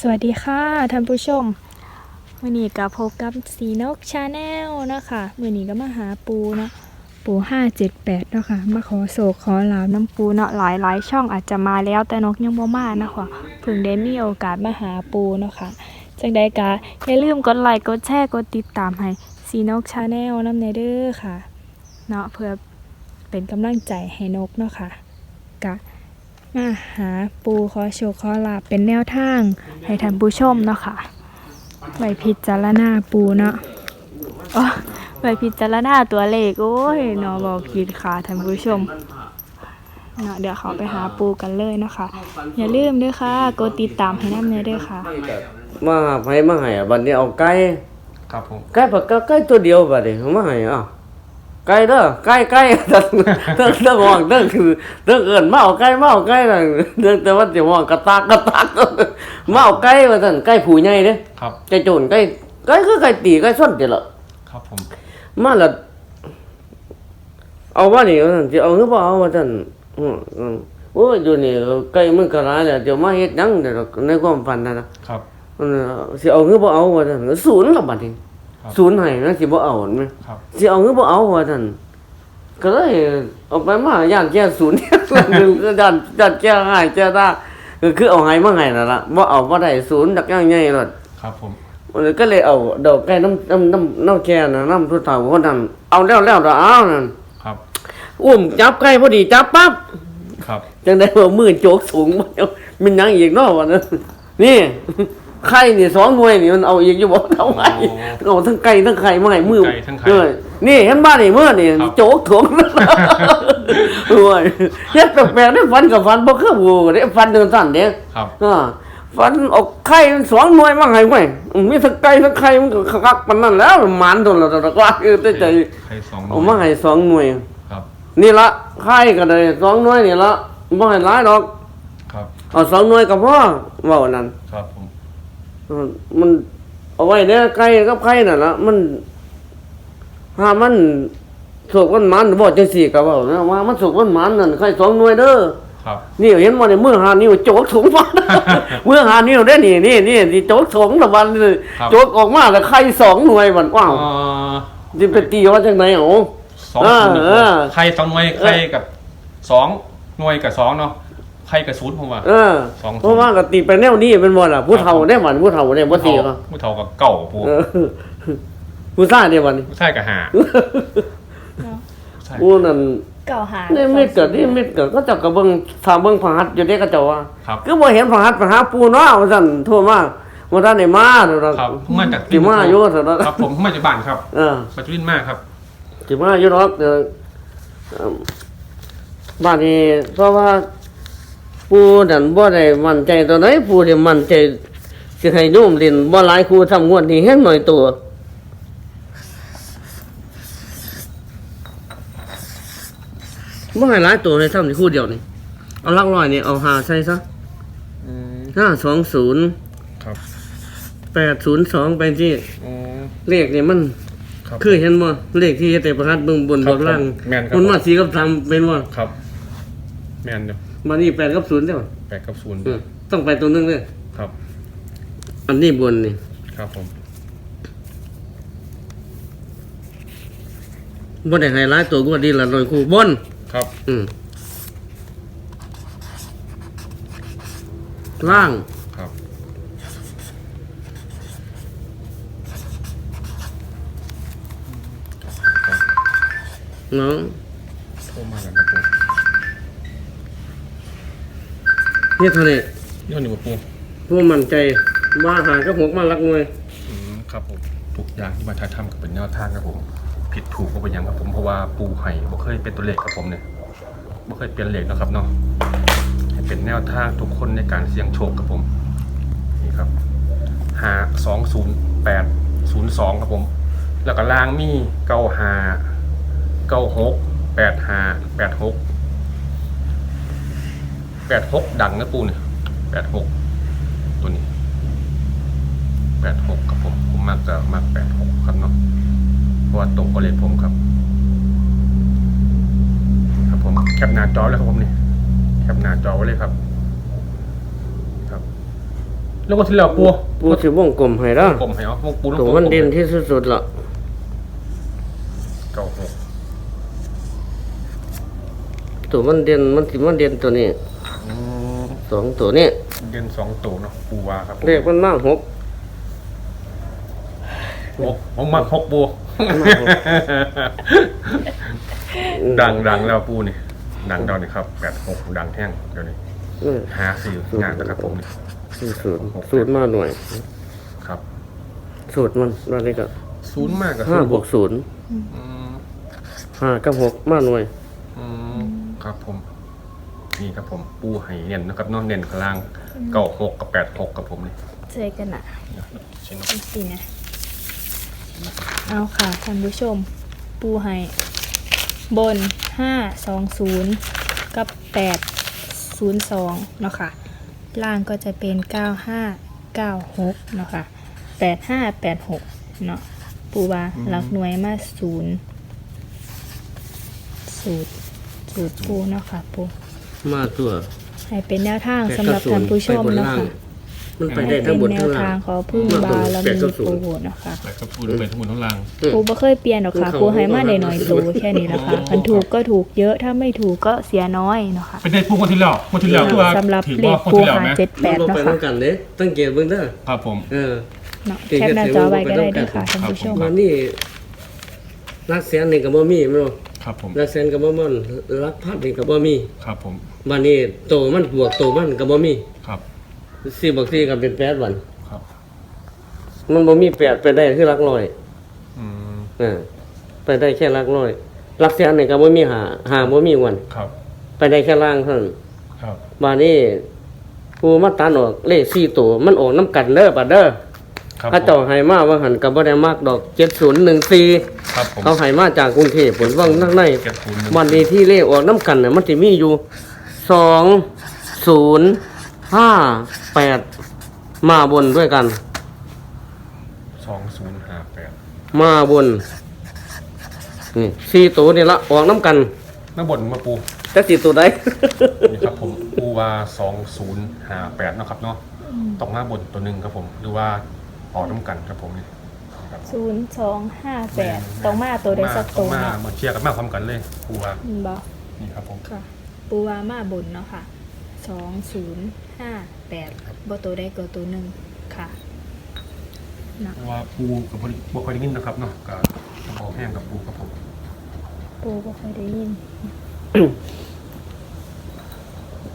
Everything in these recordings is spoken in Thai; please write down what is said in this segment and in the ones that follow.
สวัสดีค่ะท่านผู้ชมวันนี้ก็พบกับสีนกชาแนลนะคะวันนี้ก็มาหาปูเนาะปูห้าเจ็ดแปดเนาะค่ะมาขอโศกขอลาบน้ำปูเนาะหลายหลายช่องอาจจะมาแล้วแต่นกยังบ่มานะคะเพิ่งได้มีโอกาสมาหาปูเนาะค่ะจังใดก็อย่าลืมกดไลค์กดแชร์กดติดตามให้สีนกชาแนลน้ำเนเด้อค่ะเนาะเพื่อเป็นกำลังใจให้นกเนาะค่ะกะ มาหาปูขอโชคขอลาบเป็นแนวทาง ให้ท่านผู้ชมเนาะค่ะไว้พิจารณาปูเนาะอ๋อไว้พิจารณาตัวเลขโอ้ยเนาะบอกผิดค่ะท่านผู้ชมเนาะเดี๋ยวเขาไปหาปูกันเลยเนาะค่ะอย่าลืมด้วยค่ะกดติดตามให้น้ำเนยด้วยค่ะ มาไผมาให้อะบัดนี้เอาไก่ครับผมไก่ปากไก่ตัวเดียวบัดนี้เอามาให้อะ ไก่เด้อไก่ไก่เด้อเด้อเด้อห้องเด้อคือเด้อเอิ้นมาเอาไก่มาเอาไก่นั่นเด้อแต่ว่าสิห้องกระตากกระตากมาเอาไก่ว่าซั่นไก่ผู้ใหญ่เด้ครับไก่โจรไก่ไก่คือไก่ตีไก่ส้นติละครับผมมาละเอาว่านี่ว่าซั่นสิเอาหรือบ่เอาว่าซั่นอืมอืมโอ้ยอยู่นี่ไก่มันก็หลายแล้วเดี๋ยวมาเฮ็ดหยังเดี๋ยวในความฝันนั่นน่ะครับเออสิเอาหรือบ่เอาว่าซั่นศูนย์ละบัดนี้ ครับ ศูนย์ให้นะสิบ่เอาเห็นไหมครับ สิเอาหรือบ่เอาว่าซั่นก็เลยเอาไปมาย่านแก้ศูนย์หนึ่งก็ย่านย่านแก้ให้แก้ได้ก็คือเอาให้มาให้นั่นล่ะบ่เอาบ่ได้ศูนย์ดักอย่างใหญ่โลดครับผม ก็เลยเอาดอกแก้น้ำน้ำน้ำน้ำแก้น่ะน้ำผู้เฒ่าคนนั้นเอาแล้วแล้วดอกเอานั่นครับ อุ้มจับไก่พอดีจับปั๊บครับ จังได้ว่ามือโจกสูงมาเอามันยังอีกเนาะวันนั้นนี่ ไข่นี่สองหน่วยนี่มันเอาอีกอยู่บ่เท่าไหร่เอาทั้งไก่ทั้งไข่มาให้มือไก่ทั้งไข่เออนี่เห็นบ้านนี่เมื่อนี่ครับ โจกถ่วงโอ้ยเฮ็ดแปลกๆได้ฟันกับฟันบ่คือบูได้ฟันเดินสั่นเด้ ครับ อ่าฟันเออกไข่สองหน่วยมาให้ไว้อืมมีทั้งไก่ทั้งไข่มันก็คักๆปานนั้นแล้วหมานโดนแล้วตะกว่าเออแต่ใจใครสองหเอาน่มาวยให้สองหน่วย ครับ นี่ละไข่ก็ได้สองหน่วยนี่ละบ่ให้หลายดอกครับ เอาสองหน่วยก็พอเว้านั่นครับผมเออ มันเอาไว้เด้อไก่กับไข่นั่นละมันถ้ามันสุกมันมันบ่จังซี่ก็เว้านะว่ามันสุกมันมันนั่นไข่สองหน่วยเด้อครับนี่เห็นบ่ในมือหานิ้วโจกถุงมามือหานิ้วได้นี่นี่นี่ที่โจกถุงละวันเลยครับโจกออกมาแล้วไข่สองหน่วยมันว้าวเอ่อสิไปตีว่าจังได๋เอ๋อสองเออศูนย์เออใครสองหน่วยใครกับสองหน่วยกับสองเนาะ ใครกับศูนย์ผมว่า เออสองถุงเพราะว่าก็ตีไปแนวนี้เป็นบ่ล่ะผู้เฒ่าได้หวันผู้เฒ่าได้บ่ตีก็ผู้เฒ่ากับเก่าปูเออผู้ชายได้หวันผู้ชายกับหาใช่ผู้นั่นเก่าหานี่มิดเกิดนี่มิดเกิดก็เจะกระเบิงทำเบิงพระหัตถ์อยู่เด้ก็เจ้าว่า ครับ คือบ่เห็นพระหัตถ์ไปหาปูเนาะว่าซั่นโทรมาว่าท่านได้มาเด้อครับมาจากสิมาอยู่เถอะเนาะครับผมมาจากบ้านครับเออ ปัจจุบันมากครับ สิมาอยู่เนาะเด้อเอิ่มบ้านนี้เพราะว่า ปูนั่นบ่ได้มั่นใจตัวไหนปูที่มั่นใจสิให้โยมเล่นบ่หลายครูทำงวดนี้เฮ็ดหน่อยตัวบ่ให้หลายตัวเลยทำนี่คู่เดียวนี่เอาหลักร้อยนี่เอาหาใส่ซะอืมห้าสองศูนย์ครับแปดศูนย์สองไปที่อืมเลขนี่มัน ครับ คือเห็นบ่เลขที่เฮ็ดแต่ประทัดเบิ่งบนครับบนล่างผมแม่นครับ มันมาสีกับทำเป็นบ่ ครับ แมนเดี๋ยว มานี่แปดกับศูนย์เด้อแปดกับศูนย์เออต้องไปตัวหนึงเด้อครับ อันนี้บนนี่ ครับผมบ่ได้ให้หลายตัวกว่าดีละหน่อยคู่บน ครับ อืมล่าง ครับเนาะโทรมากันน นี่เท่านี้นี่นี่ปูผู้มั่นใจมาหากับหกมารักมวยอืมครับผมทุกอย่างที่มาถ่ายทำก็เป็นแนวทางครับผม ผิดถูกก็เป็นอย่างครับผมเพราะว่าปูไห่บ่เคยเป็นตัวเลขครับผมเนี่ยบ่เคยเปลี่ยนเลขนะครับเนาะให้เป็นแนวทางทุกคนในการเสี่ยงโชคครับผมนี่ครับหาสองศูนย์แปดศูนย์สองครับผม แล้วก็ล่างมีเก้าหาเก้าหกแปดหาแปดหกแป ดหกดังนะปูเนี่ยแปดหกตัวนี้แปดหกครับผมผมมักจะมักแปดหกครับเนาะเพราะว่าตรงกับเลขผมครับ ครับผมแคปหน้าจอเลยครับผมนี่แคปหน้าจอไว้เลยครับ ครับ แล้วก็ที่แล้วปูปูสิวงกลมให้ละกลมให้เอาวงปูแล้วตัวมันเด่นที่สุดๆละเก้าหกตัวมันเด่นมันสิมันเด่นตัวนี้อืม สองตัวนี้เด่นสองตัวเนาะปูว่าครับผมเลขมันมากหกโอ้ผมมักหกปูอืมดังดังแล้วปูนี่ดังเดานี่ครับแปดหกดังแท่งเดี๋ยวนี้เออหาสี่งานนะครับผมนี่สูตรสูตรมาหน่วยครับ สูตรมันว่านี่ก็ศูนย์มากกับห้าศูนย์บวกศูนย์อืมห้ากับหกมาหน่วย อืมครับผม นี่ครับผมปูไห่เน่นนะครับเน้องเน่นข้างล่างเก้าหกกับแปดหกกับผมนี่ใช่กันอะชิ้นอีกทีนะเอาค่ะท่านผู้ชม ปูให้บน520กับ802เนาะค่ะ ล่างก็จะเป็น9596เนาะค่ะ8586เนาะปูว่าหลักหน่วยมาศูนย์สูตรสูตรปูเนาะค่ะปู มาตัวให้เป็นแนวทางสำหรับท่านผู้ชมไปบนเนาะล่างค่ะมันไปให้ได้ทั้งบเป็นนแนทั้วงล่าทางงขอพึ่งบารมีปูเนาะค่ะแปดกับศูนย์เป็นทั้งหมดทั้งล่างปูบ่เคยเปลี่ยนหรอกค่ะปูให้มาได้หน่อยตัวแค่นี้แหละค่ะคันถูกก็ถูกเยอะถ้าไม่ถูกก็เสียน้อยเนาะค่ะเป็นได้ปูคนที่แล้วคนที่แล้วคือว่าสำหรับถือเลว่าขคนปูที่แล้วหาไหมเจ็ดแปดมันเนาะไปค่ะน้ำกันเด้ตั้งเกียรติเบิ่งเด้อครับผมเออเนาะแคปหน้าจอไว้ก็ได้เด้วยค่ะท่านผู้ชมมานี่รักแสนนี่ก็บ่มีแม่นบ่ครับผมรักแสนก็บ่มันรักพัดนี่ก็บ่มีครับผม บัดนี้โตมันบวกโตมันก็บ่มีครับสี่บวกสี่ก็เป็นแปดวันครับ มันบ่มีแปดไปได้คือหลักร้อยอืมเออไปได้แค่หลักร้อยหลักแสนนี่ก็บ่มีหาหาบ่มีวัน ครับ ไปได้แค่ล่างเท่านั้นครับบัดนี้ผู้มาตัดออกเลขสี่ตัวมันออกน้ำกันเด้อบัดเด้อครับเขาเจ้าให้มาว่าหันก็บ่ได้มากดอก7014ครับผมเขาให้มาจากกรุงเทพผลว่างนักในเก็บศูนย์หนึ่งวันนี้ที่เลขออกน้ำกันเนี่ยมันจะมีอยู่ สองศูนย์ห้าแปดมาบนด้วยกัน สองศูนย์ห้าแปดมาบนนี่สี่ตัวนี่ละออกน้ำกันแม่บนมาปูแต่สี่ตัวใดนี่ครับผมปูว่าสองศูนย์ห้าแปดนาะครับเนาะตกหน้าบนตัวหนึ่งครับผมหรือว่าออกน้ำกันครับผมนี่ครับศูนย์สองห้าแปดต้องมาตัวได้สักตัวมาเนาะมาเชียร์กันมาพร้อมกันเลยปูว่าอืมบ่นี่ครับผม ค่ะ ปูว่ามาบนเนาะค่ะสองศูนย์ห้าแปดบ่ตัวได้ก็ตัวหนึ่งค่ะเนาะเพราะว่าปูกับพอดีบ่ค่อยได้ยินนะครับเนาะกับกระบอกแห้งกับปูครับผมปูบ่เคยได้ยิน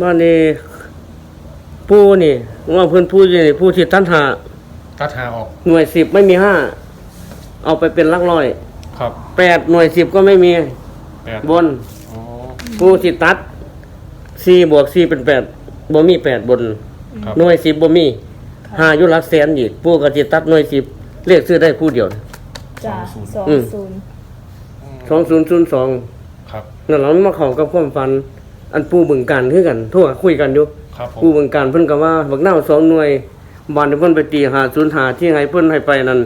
มานี่ผู้นี่ว่าเพื่อนผู้อยู่นี่ผู้ที่ตันหาตัดหาออก หน่วยสิบไม่มีห้าเอาไปเป็นหลักร้อย ครับแปดหน่วยสิบก็ไม่มีแปดบนอ๋อผู้ที่ตัด สี่บวกสี่เป็นแปดบ่มีแปดบน ครับ หน่วยสิบบ่มีห้าอยุรักแสนอีกผู้ก็จิตัดหน่วยสิบเรียกซื้อได้ผู้เดียว จ้าสองอืม ศูนย์สองศูนย์ศูนย์สองครับ นั่นเรามาเข้ากับความฝัน อันผู้บึงการคือกันโทั่วคุยกันอยู่ครับผมผู้บึงการเพิ่นก็ว่าบักนาวสองหน่วยบานที่เพิ่นไปตีหาศูนย์หาที่ให้เพิ่นให้ไปนั่น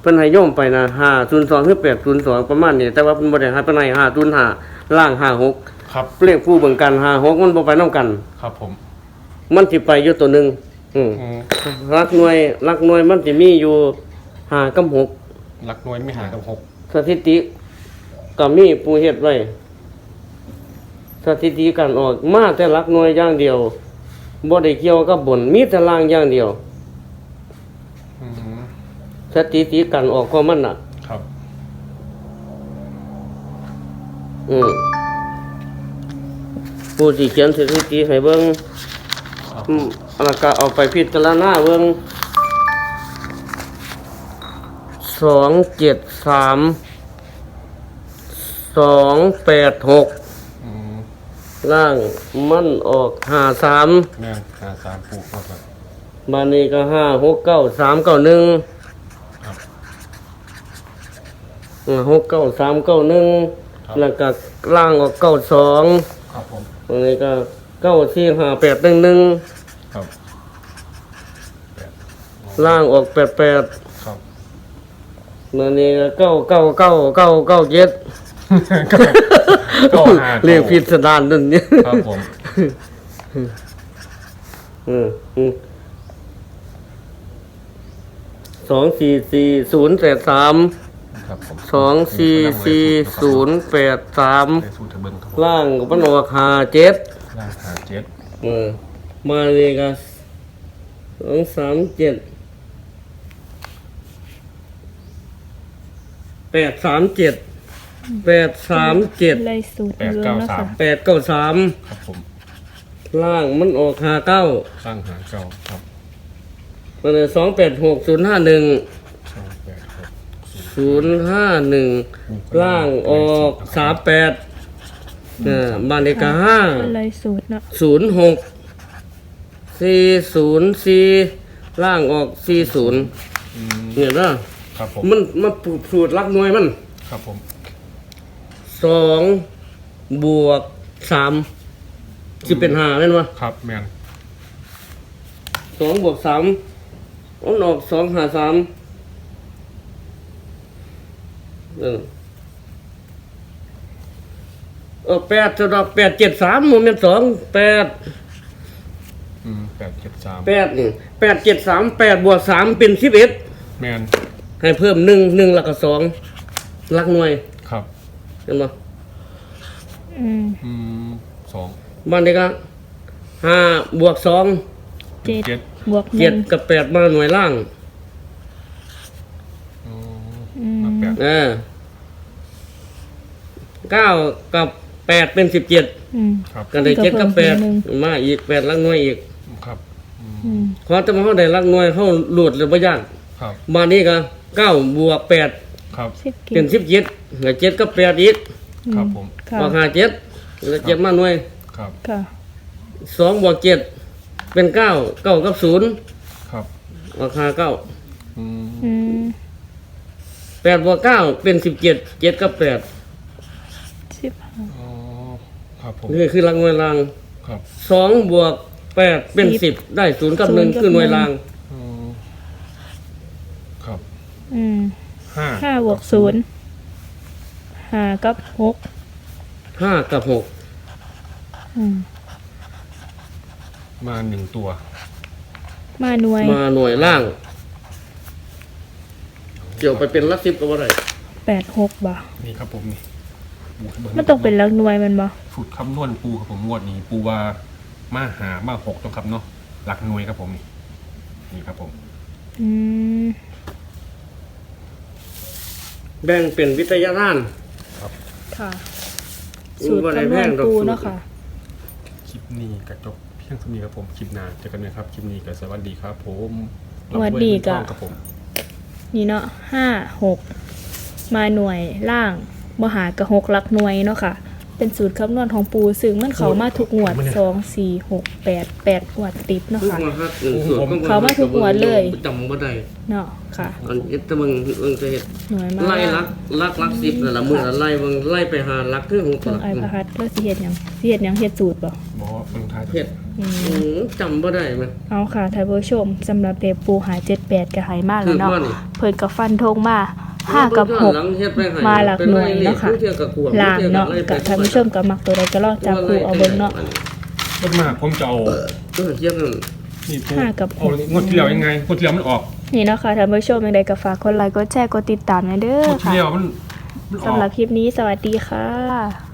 เพิ่นให้โย่อมไปนะห้าศูนย์สองคือแปดศูนย์สองประมาณนี้แต่ว่าเพิ่นบ่ได้ให้เพิ่นให้ห้าศูนย์ห้าล่างห้าหก ครับเรียกผู้บึงการห้าหกมันบ่ไปนํกัน ครับผม มันสิไปอยู่ตัวหนึงอืมอืมรักหน่วยรักหน่วยมันจะมีอยู่ห้ากับหกรักน้อยไม่หากับหกสถิติก็มีผู้เฮ็ดไว้สถิติการออกมาแต่รักหน่วยอย่างเดียวบ่ได้เกี่ยวกับบนมีแต่ล่างอย่างเดียว อืมสถิติการออกของมันน่ะ ครับ อืม ผู้ที่เขียนสถิติให้เบิ่งครับอืมแล้วก็เอาไปพิจารณาเบิ่งสองเจ็ดสามสองแปดหกอืมล่างมันออกห้าสามแม่นหาสามปูครับครับบานนี้ก็ห้าหกเก้าสามเก้าหนึ่งครับหกเก้าสามเก้าหนึ่งครับแล้วก็ล่างออกเก้าสองครับผม บานนี้ก็เก้าสี่ห้าแปดหนึ่งหนึ่งครับล่างออกแปดแปดครับบานนี้ก็เก้าเก้าเก้าเก้าเก้าเจ็ดก็หาเรียกพิสดารนั่นเนี่ยครับผมอืมอืมสองสี่สี่ศูนย์แปดสาม ครับผมสองสี่สี่ศูนย์แปดสามในสูตรเทเบิงครับผมล่างก็มันออกหาเจ็ดล่างหาเจ็ดเออมาเลยก็สองสามเจ็ดแปดสามเจ็ดแปดสามเจ็ดเลยสูตรแปดเรืองเก้าเนาะสาค่ะมแปดเก้าสามครับผมล่างมันออกหาเก้าล่างหาเก้าครับมันสองแปดหกศูนย์ห้าหนึ่งสองแปดหก ศูนย์ห้าหนึ่งล่างออกสามแปดเออบ้านเลขที่ห้าเลยสูตรเนาะศูนย์หกสี่ศูนย์สี่ล่างออกสี่ศูนย์อืมเนี่ยนะครับผมมันมันสูตรลักหน่วยมัน ครับผมสองบวกสามสิเป็นห้าเล่นวะครับแมนสองบวกสามมันออกสองหาสาม เออเออแปดจะดอกแปดเจ็ดสามโมเมนต์สองแปดอืมแปดเจ็ดสามแปดนี่แปดเจ็ดสามแปดบวกสามเป็นสิบเอ็ดแมนให้เพิ่มหนึ่งหนึ่งแล้วก็สองลักหน่วยครับ เห็นปะอืมอืมสองบ้านเด็กอะห้าบวกสองเจ็ดเจ็ดบวกหเจ็นึ่ดงกับแปดมาหน่วยล่างอ๋ออืมมาแปดเออ เก้ากับแปดเป็นสิบเจ็ดอืม ครับกันได้เจ็ดกับแปดก็เพิ่มหนึ่ง มาอีกแปดลักหน่วยอีกครับอืมอืมขอจะมาเขาได้ลักหน่วยเขาหลุดหรือไม่ยากครับบ้านนี้ก็เก้าบวกแปดครับ สิบเป็นสิบเจ็ดเหลือเจ็ดกับแปดอีกครับผม ค่ะออกหาเจ็ดเหลือเจ็ดมาหน่วยครับค่ะสองบวกเจ็ดเป็นเก้าเก้ากับศูนย์ครับออกหาเก้าอืมอืมแปดบวกเก้าเป็นสิบเจ็ดเจ็ดกับแปด สิบห้าอ๋อครับผมนี่คือลักหน่วยรางครับสองบวกแปดเป็นสิบได้ศูนย์กับหนึ่งศูนย์กับคือหน่วยหนึ่งรางอืมครับอืมห้าห้าบวกศูนย์ห้ากับหกห้ากับหกอืมมาหนึ่งตัวมาหน่วยมาหน่วยล่าง เกี่ยวไปเป็นลักสิบก็ว่าไรแปดหกบ่นี่ครับผมนี่ ปูให้เบิ่มันต้องเป็นหลักหน่วยแมันบ่สูตรคำนวณปูครับผมงวดนี้ ปูว่ามาหามาหกต้องครับเนาะหลักหน่วยครับผมนี่นี่ครับผม อืมแบ่งเป็นวิทยาทาน ค่ะอืมสูตรบ่ได้คำนแพวณงดอกปูสูตรเนาะค่ะ คลิปนี้กระจบเพียงเท่านี้ครับผม คลิปหน้าเจอกันไหมครับ คลิปนี้ก็สวัสดีครับผมสวัสดีคจ้ะรับผม นี่เนาะห้าหกมาหน่วยล่าง มหากระหกหลักหน่วยเนาะค่ะเป็นสูตรคำนวณของปูซึ่งมันเขามาทุกงวดสองสี่หกแปดแปดงวดติดเนาะทุกค่ะมาฮัดหนึ่งส่วนเขามาทุกหัวเลย จำบ่ได้เนาะค่ะอันเอ็ดแตะมึงเอิงจะเฮ็ดหน่วยมาไล่ลักลักลักสิบนั่นละมือละไล่เบิ่งไล่ไปหาลักคือของเคตัรื่วองไอพระหัสแล้วสิเฮ็ดหยังสิเฮ็ดหยังเฮ็ดสูตรบ่บอกว่าเมืองไทยเฮ็ดอืมอืมจำบ่ได้มั้ยเอาค่ะท่านผู้ชมสำหรับเด็กปูหา78ก็หายมากแล้วเนาะคือว่านี่ เพิ่นก็ฟันธงมา ห้ากับหกลังเฮ็ดไปให้มาหลักหน่วยเนาะค่ะป็ไล่ลขเที่ยวกับกวงล่างเนาะที่ยวกับไล่ไปท่านผู้ชมก็มักตัวใดก็ลองจับปูเอาเบิ่งเนาะรถมากผมจะเอาเออเทียบนั่นนี่ปูห้ากับหเอากงวดที่แล้วยังไงงวดที่แล้วมันออกนี่เนาะค่ะท่านผู้ชมยังไงก็ฝากกดไลค์กดแชร์กดติดตามหน่อยเด้องวดที่ค่ะแล้วมันมันอสำอกหรับคลิปนี้สวัสดีค่ะ